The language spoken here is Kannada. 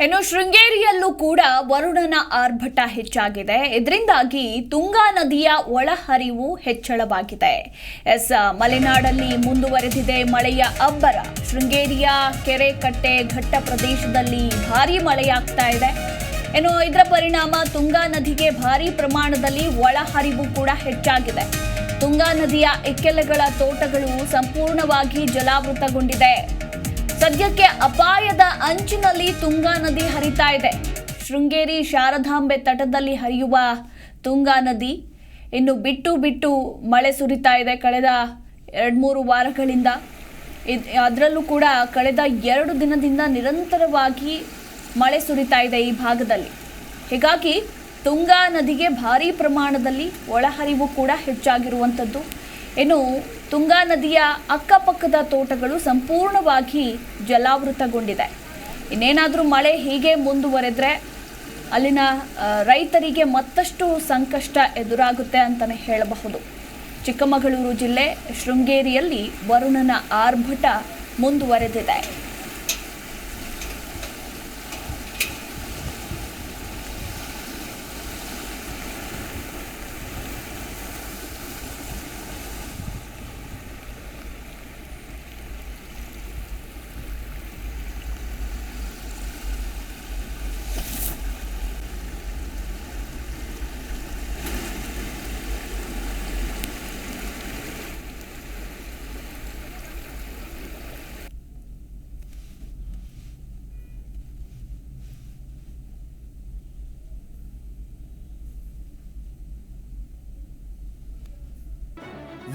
ಇನ್ನು ಶೃಂಗೇರಿಯಲ್ಲೂ ಕೂಡ ವರುಣನ ಆರ್ಭಟ ಹೆಚ್ಚಾಗಿದೆ. ಇದರಿಂದಾಗಿ ತುಂಗಾ ನದಿಯ ಒಳಹರಿವು ಹೆಚ್ಚಳವಾಗಿದೆ. ಎಸ್, ಮಲೆನಾಡಲ್ಲಿ ಮುಂದುವರೆದಿದೆ ಮಳೆಯ ಅಬ್ಬರ. ಶೃಂಗೇರಿಯ ಕೆರೆ ಕಟ್ಟೆ ಘಟ್ಟ ಪ್ರದೇಶದಲ್ಲಿ ಭಾರೀ ಮಳೆಯಾಗ್ತಾ ಇದೆ. ಇನ್ನು ಇದರ ಪರಿಣಾಮ ತುಂಗಾ ನದಿಗೆ ಭಾರೀ ಪ್ರಮಾಣದಲ್ಲಿ ಒಳಹರಿವು ಕೂಡ ಹೆಚ್ಚಾಗಿದೆ. ತುಂಗಾ ನದಿಯ ಎಕ್ಕೆಲೆಗಳ ತೋಟಗಳು ಸಂಪೂರ್ಣವಾಗಿ ಜಲಾವೃತಗೊಂಡಿದೆ. ಸದ್ಯಕ್ಕೆ ಅಪಾಯದ ಅಂಚಿನಲ್ಲಿ ತುಂಗಾ ನದಿ ಹರಿತಾ ಇದೆ. ಶೃಂಗೇರಿ ಶಾರದಾಂಬೆ ತಟದಲ್ಲಿ ಹರಿಯುವ ತುಂಗಾ ನದಿ ಇನ್ನು ಬಿಟ್ಟು ಬಿಟ್ಟು ಮಳೆ ಸುರಿತಾ ಇದೆ ಕಳೆದ ಎರಡು ಮೂರು ವಾರಗಳಿಂದ. ಇದು ಅದರಲ್ಲೂ ಕೂಡ ಕಳೆದ ಎರಡು ದಿನದಿಂದ ನಿರಂತರವಾಗಿ ಮಳೆ ಸುರಿತಾ ಇದೆ ಈ ಭಾಗದಲ್ಲಿ. ಹೀಗಾಗಿ ತುಂಗಾ ನದಿಗೆ ಭಾರೀ ಪ್ರಮಾಣದಲ್ಲಿ ಒಳಹರಿವು ಕೂಡ ಹೆಚ್ಚಾಗಿರುವಂಥದ್ದು. ಇನ್ನು ತುಂಗಾ ನದಿಯ ಅಕ್ಕಪಕ್ಕದ ತೋಟಗಳು ಸಂಪೂರ್ಣವಾಗಿ ಜಲಾವೃತಗೊಂಡಿದೆ. ಇನ್ನೇನಾದರೂ ಮಳೆ ಹೀಗೆ ಮುಂದುವರೆದ್ರೆ ಅಲ್ಲಿನ ರೈತರಿಗೆ ಮತ್ತಷ್ಟು ಸಂಕಷ್ಟ ಎದುರಾಗುತ್ತೆ ಅಂತಲೇ ಹೇಳಬಹುದು. ಚಿಕ್ಕಮಗಳೂರು ಜಿಲ್ಲೆ ಶೃಂಗೇರಿಯಲ್ಲಿ ವರುಣನ ಆರ್ಭಟ ಮುಂದುವರೆದಿದೆ.